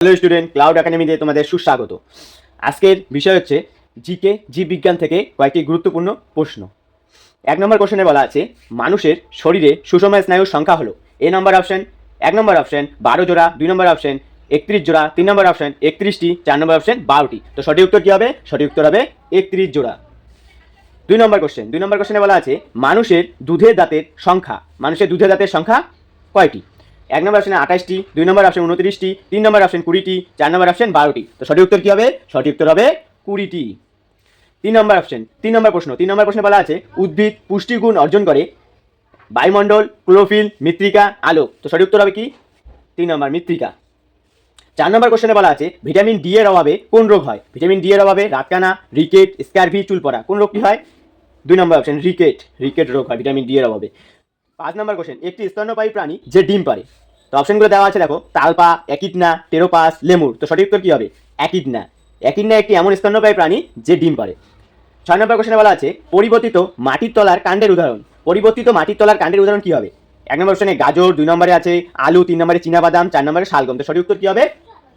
Hello student cloud একাডেমিতে তোমাদের সুস্বাগত। আজকের বিষয় হচ্ছে জিকে জীববিজ্ঞান থেকে কয়েকটি গুরুত্বপূর্ণ প্রশ্ন। এক নম্বর কোশ্চেনে বলা আছে, মানুষের শরীরে সুষময় স্নায়ুর সংখ্যা হলো এ নম্বর অপশন এক নম্বর অপশন বারো জোড়া, দুই নম্বর অপশন একত্রিশ জোড়া, তিন নম্বর অপশন একত্রিশটি, চার নম্বর অপশন বারোটি। তো সঠিক উত্তর কী হবে? সঠিক উত্তর হবে একত্রিশ জোড়া। দুই নম্বর কোশ্চেন দুই নম্বর কোশ্চেনে বলা আছে, মানুষের দুধের দাঁতের সংখ্যা, মানুষের দুধের দাঁতের সংখ্যা কয়টি? এক নম্বর অপশনে আঠাশটি, দুই নম্বর অপশন উনত্রিশটি, তিন নম্বর অপশন কুড়িটি, চার নম্বর অপশন বারোটি। তো সঠিক উত্তর কী হবে? সঠিক উত্তর হবে কুড়িটি। তিন নম্বর অপশন তিন নম্বর প্রশ্ন, তিন নম্বর প্রশ্নে বলা আছে, উদ্ভিদ পুষ্টিগুণ অর্জন করে বায়ুমণ্ডল, ক্লোরোফিল, মৃত্তিকা, আলো। তো সঠিক উত্তর হবে কি? তিন নম্বর মৃত্তিকা। চার নম্বর কোশ্চেনে বলা আছে, ভিটামিন ডি এর অভাবে কোন রোগ হয়? ভিটামিন ডি এর অভাবে রাতকানা, রিকেট স্ক্যারভি চুল পড়া কোন রোগ রোগটি হয়? দুই নম্বর অপশন রিকেট। রিকেট রোগ হয়, ভিটামিন ডি এর অভাবে। পাঁচ নম্বর কোশ্চেন একটি স্তন্যপায়ী প্রাণী যে ডিম পারে। তো অপশনগুলো দেওয়া আছে, দেখো, তালপা একিডনা টেরোপাস, লেমুর। তো সঠিক উত্তর কী হবে? একিডনা একিডনা একটি এমন স্তন্যপায়ী প্রাণী যে ডিম পারে। ছয় নম্বর কোশ্চেনে বলা আছে, পরিবর্তিত মাটির তলার কাণ্ডের উদাহরণ। পরিবর্তিত মাটির তলার কাণ্ডের উদাহরণ কী হবে? এক নম্বর অপশনে গাজর, দুই নম্বরে আছে আলু, তিন নম্বরে চীনাবাদাম, চার নম্বরে শালগম। তো সঠিক উত্তর কী হবে?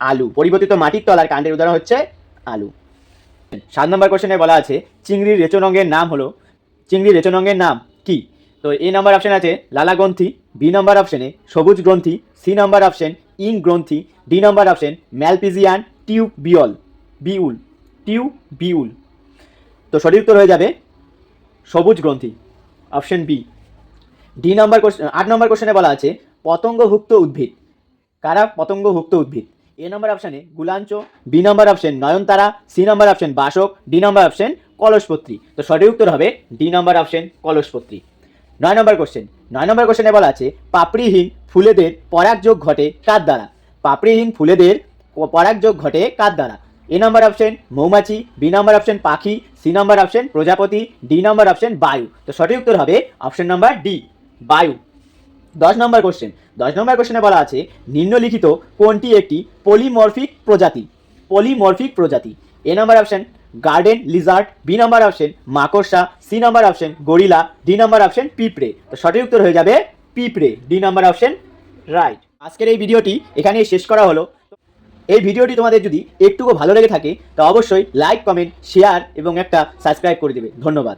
আলু। পরিবর্তিত মাটির তলার কাণ্ডের উদাহরণ হচ্ছে আলু। সাত নম্বর কোশ্চেনে বলা আছে, চিংড়ির রেচনঙ্গের নাম হলো চিংড়ির রেচনঙ্গের নাম কি? তো এ নাম্বার অপশন আছে লালা গ্রন্থি, বি নম্বর অপশানে সবুজ গ্রন্থি, সি নম্বর অপশন ইং গ্রন্থি, D number option Malpighian tube বিয়ল, বিউল টিউ বিউল। তো সঠিক উত্তর হয়ে যাবে সবুজ গ্রন্থি option B D number question আট নম্বর কোশ্চেনে বলা আছে, পতঙ্গভুক্ত উদ্ভিদ। কারা পতঙ্গভুক্ত উদ্ভিদ? এ নম্বর অপশানে গুলাঞ্চ, বি নম্বর অপশান নয়নতারা, সি নম্বর অপশন বাসক, ডি নম্বর অপশন কলসপত্রী। তো সঠিক উত্তর হবে ডি নম্বর অপশন কলসপত্রী। নয় নম্বর কোশ্চেন নয় নম্বর কোশ্চেনে বলা আছে, পাপড়িহীন ফুলেদের পরাগযোগ ঘটে কার দ্বারা? পাপড়িহীন ফুলেদের পরাগযোগ ঘটে কার দ্বারা? এ নম্বর অপশন মৌমাছি, বি নম্বর অপশন পাখি, সি নম্বর অপশন প্রজাপতি, ডি নম্বর অপশন বায়ু। তো সঠিক উত্তর হবে অপশন নম্বর ডি বায়ু। দশ নম্বর কোশ্চেন দশ নম্বর কোশ্চেনে বলা আছে, নিম্নলিখিত কোনটি একটি পলিমরফিক প্রজাতি? পলিমরফিক প্রজাতি। A number option garden lizard B number option মাকড়সা C number option gorilla D number option পিঁপড়ে তো সঠিক উত্তর হয়ে যাবে পিঁপড়ে ডি নাম্বার অপশন রাইট আজকের এই ভিডিওটি এখানেই শেষ করা হলো। এই ভিডিওটি তোমাদের যদি একটুকু ভালো লেগে থাকে, তো অবশ্যই লাইক কমেন্ট শেয়ার এবং একটা সাবস্ক্রাইব করে দেবে। ধন্যবাদ।